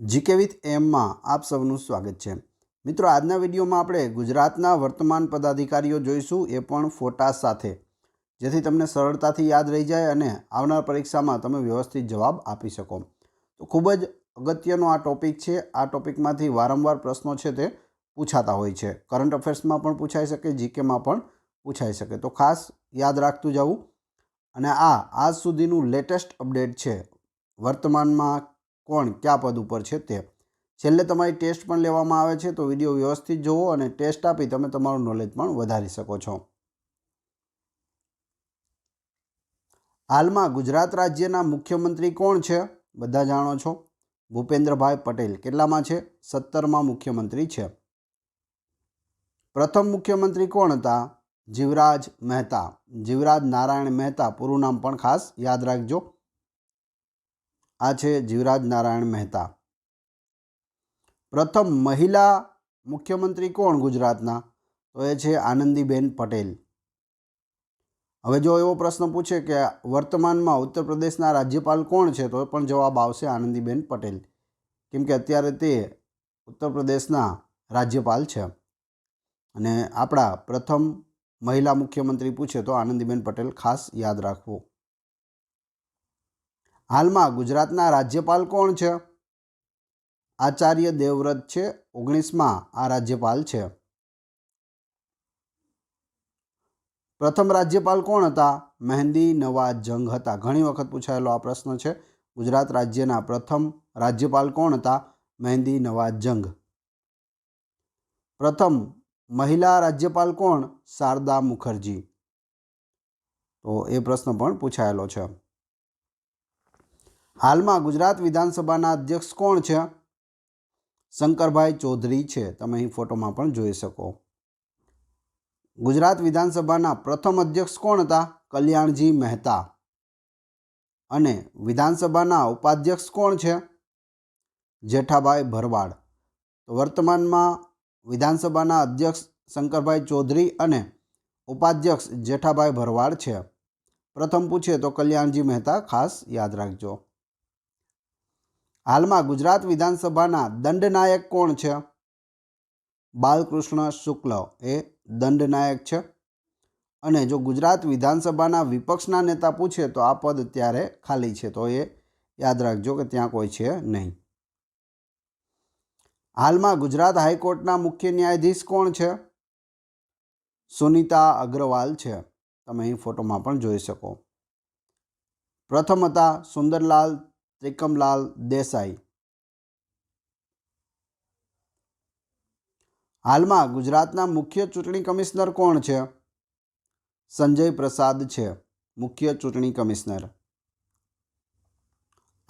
GK with એમમાં આપ સૌનું સ્વાગત છે. મિત્રો, આજના વિડીયોમાં આપણે ગુજરાતના વર્તમાન પદાધિકારીઓ જોઈશું, એ પણ ફોટા સાથે. જેથી તમને સરળતાથી યાદ રહી જાય અને આવનાર પરીક્ષામાં તમે વ્યવસ્થિત જવાબ આપી શકો. તો ખૂબ જ અગત્યનો આ ટોપિક છે. આ ટોપિકમાંથી વારંવાર પ્રશ્નો છે તે પૂછાતા હોય છે. કરંટ અફેર્સમાં પણ પૂછાઈ શકે, જીકેમાં પણ પૂછાઈ શકે. તો ખાસ યાદ રાખતું જવું. અને આ આજ સુધીનું લેટેસ્ટ અપડેટ છે. વર્તમાનમાં કોણ કયા પદ ઉપર છે તે. છેલ્લે તમારી ટેસ્ટ પણ લેવામાં આવે છે, તો વીડિયો વ્યવસ્થિત જુઓ અને ટેસ્ટ આપી તમે તમારું નોલેજ પણ વધારી શકો છો. હાલમાં ગુજરાત રાજ્યના મુખ્યમંત્રી કોણ છે? બધા જાણો છો. ભૂપેન્દ્રભાઈ પટેલ કેટલામાં છે? સત્તરમાં મુખ્યમંત્રી છે. પ્રથમ મુખ્યમંત્રી કોણ હતા? જીવરાજ મહેતા. જીવરાજ નારાયણ મહેતા, પૂરું નામ પણ ખાસ યાદ રાખજો. આ છે જીવરાજ નારાયણ મહેતા. પ્રથમ મહિલા મુખ્યમંત્રી કોણ ગુજરાતના? તો એ છે આનંદીબેન પટેલ. હવે જો એવો પ્રશ્ન પૂછે કે વર્તમાનમાં ઉત્તર પ્રદેશના રાજ્યપાલ કોણ છે, તો પણ જવાબ આવશે આનંદીબેન પટેલ. કેમ કે અત્યારે તે ઉત્તર પ્રદેશના રાજ્યપાલ છે. અને આપણા પ્રથમ મહિલા મુખ્યમંત્રી પૂછે તો આનંદીબેન પટેલ ખાસ યાદ રાખવું. હાલમાં ગુજરાતના રાજ્યપાલ કોણ છે? આચાર્ય દેવવ્રત છે, ઓગણીસમાં આ રાજ્યપાલ છે. પ્રથમ રાજ્યપાલ કોણ હતા? મહેંદી નવાજ જંગ હતા. ઘણી વખત પૂછાયેલો આ પ્રશ્ન છે. ગુજરાત રાજ્યના પ્રથમ રાજ્યપાલ કોણ હતા? મહેંદી નવાજ જંગ. પ્રથમ મહિલા રાજ્યપાલ કોણ? શારદા મુખર્જી. તો એ પ્રશ્ન પણ પૂછાયેલો છે. હાલમાં ગુજરાત વિધાનસભાના અધ્યક્ષ કોણ છે? શંકરભાઈ ચૌધરી છે. તમે અહીં ફોટોમાં પણ જોઈ શકો. ગુજરાત વિધાનસભાના પ્રથમ અધ્યક્ષ કોણ હતા? કલ્યાણજી મહેતા. અને વિધાનસભાના ઉપાધ્યક્ષ કોણ છે? જેઠાભાઈ ભરવાડ. તો વર્તમાનમાં વિધાનસભાના અધ્યક્ષ શંકરભાઈ ચૌધરી અને ઉપાધ્યક્ષ જેઠાભાઈ ભરવાડ છે. પ્રથમ પૂછે તો કલ્યાણજી મહેતા ખાસ યાદ રાખજો. હાલમાં ગુજરાત વિધાનસભાના દંડનાયક કોણ છે? બાલકૃષ્ણ શુક્લ એ દંડનાયક છે. અને જો ગુજરાત વિધાનસભાના વિપક્ષના નેતા પૂછે તો આ પદ ત્યારે ખાલી છે. તો એ યાદ રાખજો કે ત્યાં કોઈ છે નહીં. હાલમાં ગુજરાત હાઈકોર્ટના મુખ્ય ન્યાયાધીશ કોણ છે? સુનિતા અગ્રવાલ છે. તમે અહીં ફોટોમાં પણ જોઈ શકો. પ્રથમ હતા સુંદરલાલ ત્રિકમલાલ દેસાઈ. હાલમાં ગુજરાતના મુખ્ય ચૂંટણી કમિશનર કોણ છે? સંજય પ્રસાદ છે, મુખ્ય ચૂંટણી કમિશનર.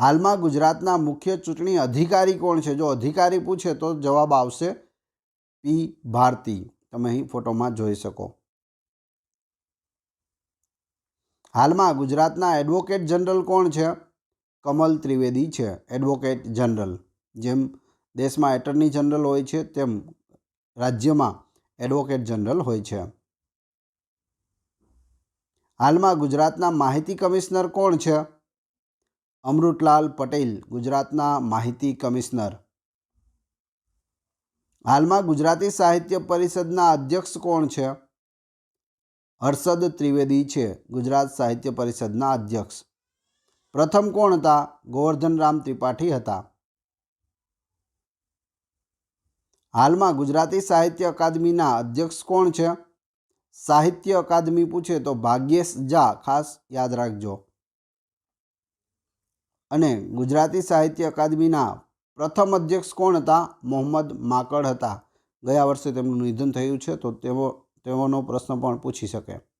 હાલમાં ગુજરાતના મુખ્ય ચૂંટણી અધિકારી કોણ છે? જો અધિકારી પૂછે તો જવાબ આવશે પી. ભારતી. તમે અહીં ફોટોમાં જોઈ શકો. હાલમાં ગુજરાતના એડવોકેટ જનરલ કોણ છે? કમલ ત્રિવેદી છે એડવોકેટ જનરલ જેમ દેશમાં એટર્ની જનરલ હોય છે, તેમ રાજ્યમાં એડવોકેટ જનરલ હોય છે. હાલમાં ગુજરાતના માહિતી કમિશનર કોણ છે? અમૃતલાલ પટેલ, ગુજરાતના માહિતી કમિશનર. હાલમાં ગુજરાતી સાહિત્ય પરિષદના અધ્યક્ષ કોણ છે? હર્ષદ ત્રિવેદી છે, ગુજરાત સાહિત્ય પરિષદના અધ્યક્ષ. પ્રથમ કોણ હતા? ગોવર્ધનરામ ત્રિપાઠી હતા. હાલમાં ગુજરાતી સાહિત્ય અકાદમીના અધ્યક્ષ કોણ છે? સાહિત્ય અકાદમી પૂછે તો ભાગ્યેશ ઝા, ખાસ યાદ રાખજો. અને ગુજરાતી સાહિત્ય અકાદમીના પ્રથમ અધ્યક્ષ કોણ હતા? મોહમ્મદ માકડ હતા. ગયા વર્ષે તેમનું નિધન થયું છે, તો તેઓ તેઓનો પ્રશ્ન પણ પૂછી શકે.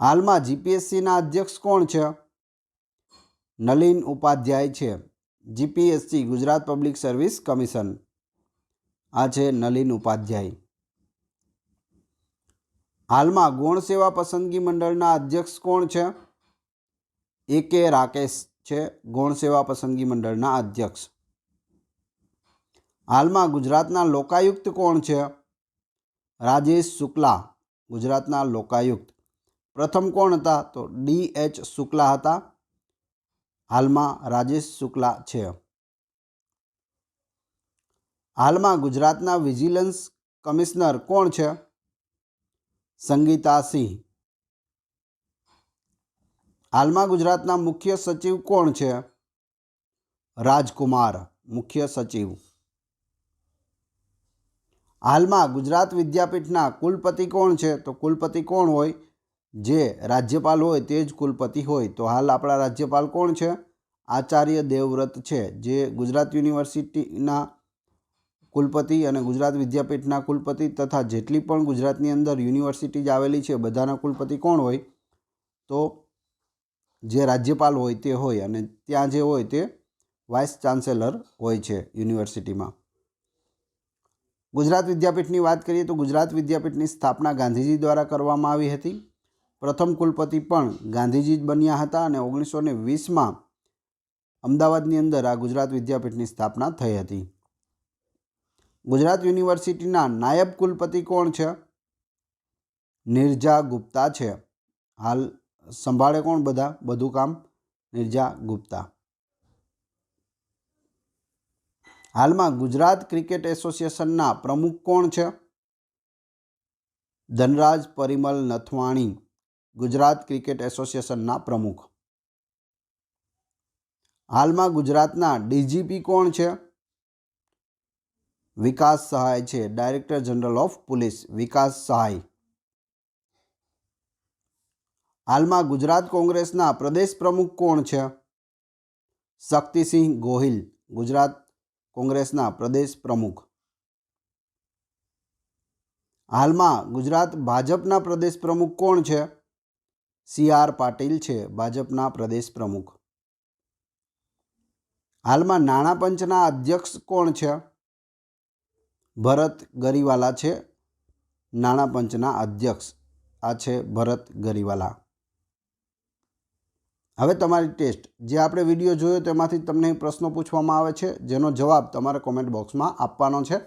હાલમાં જીપીએસસીના અધ્યક્ષ કોણ છે? નલિન ઉપાધ્યાય છે. GPSC, Gujarat public service commission. આ છે નલિન ઉપાધ્યાય. હાલમાં ગૌણ સેવા પસંદગી મંડળના અધ્યક્ષ કોણ છે? એ કે રાકેશ છે, ગૌણ સેવા પસંદગી મંડળના અધ્યક્ષ. હાલમાં ગુજરાતના લોકાયુક્ત કોણ છે? રાજેશ શુક્લા, ગુજરાતના લોકાયુક્ત. પ્રથમ કોણ હતા? તો ડી એચ શુક્લા હતા. હાલમાં રાજેશ શુક્લા છે. હાલમાં ગુજરાતના વિજિલન્સ કમિશનર કોણ છે? સંગીતા સિંહ. હાલમાં ગુજરાતના મુખ્ય સચિવ કોણ છે? રાજકુમાર, મુખ્ય સચિવ. હાલમાં ગુજરાત વિદ્યાપીઠના કુલપતિ કોણ છે? તો કુલપતિ કોણ હોય? જે રાજ્યપાલ હોય તે જ કુલપતિ હોય, તો હાલ આપણા રાજ્યપાલ કોણ છે? આચાર્ય દેવવ્રત છે, જે ગુજરાત યુનિવર્સિટીના કુલપતિ અને ગુજરાત વિદ્યાપીઠના કુલપતિ તથા જેટલી પણ ગુજરાતની અંદર યુનિવર્સિટીઝ આવેલી છે, બધાના કુલપતિ કોણ હોય? તો જે રાજ્યપાલ હોય તે હોય અને ત્યાં જે હોય તે વાઇસ ચાન્સેલર હોય છે યુનિવર્સિટીમાં. ગુજરાત વિદ્યાપીઠની વાત કરીએ તો ગુજરાત વિદ્યાપીઠની સ્થાપના ગાંધીજી દ્વારા કરવામાં આવી હતી. પ્રથમ કુલપતિ પણ ગાંધીજી જ બન્યા હતા અને ઓગણીસો ને વીસમાં અમદાવાદની અંદર આ ગુજરાત વિદ્યાપીઠની સ્થાપના થઈ હતી. ગુજરાત યુનિવર્સિટીના નાયબ કુલપતિ કોણ છે? નિર્જા ગુપ્તા છે. હાલ સંભાળે કોણ બધા? બધું કામ નિર્જા ગુપ્તા. હાલમાં ગુજરાત ક્રિકેટ એસોસિએશનના પ્રમુખ કોણ છે? ધનરાજ પરિમલ નથવાણી. ગુજરાત ક્રિકેટ એસોસિએશનના પ્રમુખ. હાલમાં ગુજરાતના ડીજીપી કોણ છે? વિકાસ સહાય છે. Director general of police Vikas Sahay. હાલમાં ગુજરાત કોંગ્રેસના પ્રદેશ પ્રમુખ કોણ છે? શક્તિસિંહ ગોહિલ, ગુજરાત કોંગ્રેસના પ્રદેશ પ્રમુખ. હાલમાં ગુજરાત ભાજપના પ્રદેશ પ્રમુખ કોણ છે? સી આર પાટીલ છે, ભાજપના પ્રદેશ પ્રમુખ. હાલમાં નાણાં પંચના અધ્યક્ષ કોણ છે? ભરત ગરીવાલા છે, નાણાં પંચના અધ્યક્ષ. આ છે ભરત ગરીવાલા. હવે તમારી ટેસ્ટ. જે આપણે વીડિયો જોયો તેમાંથી તમને પ્રશ્નો પૂછવામાં આવે છે, જેનો જવાબ તમારે કોમેન્ટ બોક્સમાં આપવાનો છે.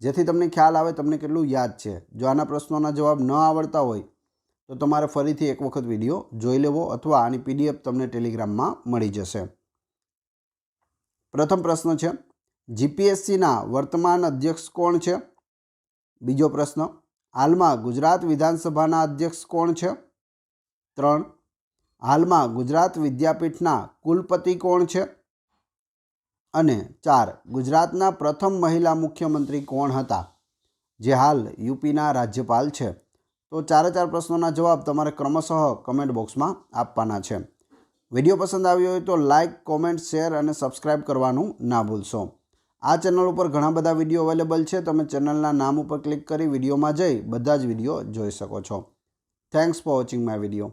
જેથી તમને ખ્યાલ આવે, તમને કેટલું યાદ છે. જો આના પ્રશ્નોના જવાબ ન આવડતા હોય તો તમારે ફરીથી એક વખત વીડિયો જોઈ લેવો અથવા આની પીડીએફ તમને ટેલિગ્રામમાં મળી જશે. પ્રથમ પ્રશ્ન છે, જીપીએસસીના વર્તમાન અધ્યક્ષ કોણ છે? બીજો પ્રશ્ન, હાલમાં ગુજરાત વિધાનસભાના અધ્યક્ષ કોણ છે? ત્રણ, હાલમાં ગુજરાત વિદ્યાપીઠના કુલપતિ કોણ છે? અને ચાર, ગુજરાતના પ્રથમ મહિલા મુખ્યમંત્રી કોણ હતા? જે હાલ યુપીના રાજ્યપાલ છે. તો ચારે ચાર પ્રશ્નોના જવાબ તમારે ક્રમશઃ કમેન્ટ બોક્સમાં આપવાના છે. વીડિયો પસંદ આવ્યો હોય તો લાઇક કોમેન્ટ શેર અને સબસ્ક્રાઇબ કરવાનું ના ભૂલશો. આ ચેનલ ઉપર ઘણા બધા વીડિયો અવેલેબલ છે. તમે ચેનલના નામ ઉપર ક્લિક કરી વિડીયોમાં જઈ બધા જ વીડિયો જોઈ શકો છો. Thanks for watching my video